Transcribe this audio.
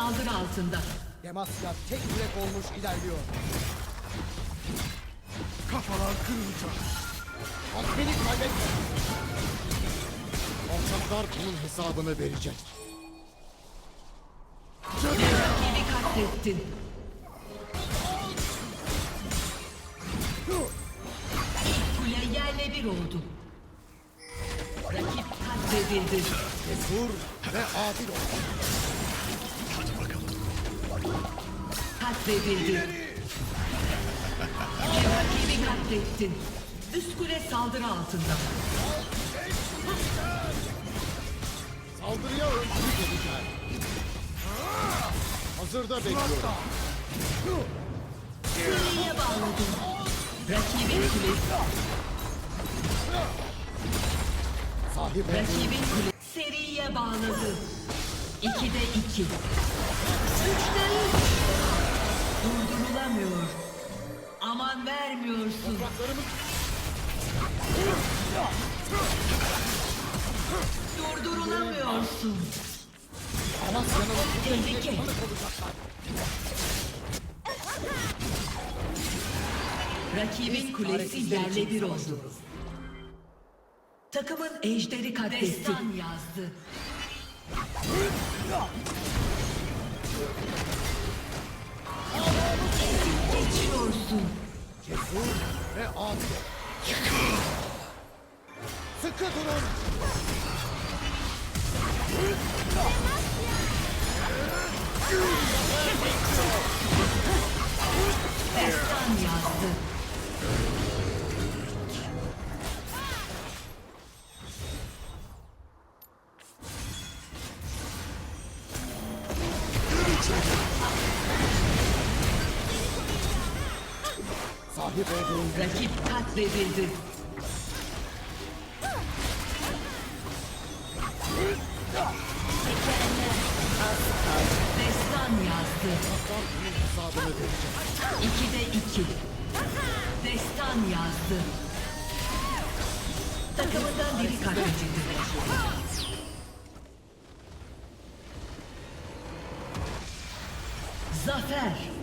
saldırı altında. Demasya tek yürek olmuş ilerliyor. Kafalar kırılacak. Beni kaybetme. Alçaklar bunun hesabını verecek. Rakibi katlettin. Kule yerle bir oldu. Rakip katledildi. Cesur ve adil ol. Katledildi. Rakibi katlettin. Üst kule saldırı altında. Saldırıya öncülük edeceğim. Hazırda bekliyorum. Kuleyi bağladım. Rakibin kulesi. Sahip Rakibin kule seriye bağladı. İkide iki. Üçte üç. Durdurulamıyor. Aman vermiyorsun. topraklarımız Durdurulamıyorsun. Amasya'nın Tehlike. Rakibin kulesi yerle bir oldu. Takımın ejderi katletti. Destan yazdı. Estanyazdı. Sahip olduğun Rakip katledildi. Destan yazdı. topraklar bunun hesabını verecek. İkide iki. Destan yazdı. Takımından biri katledildi. Zafer.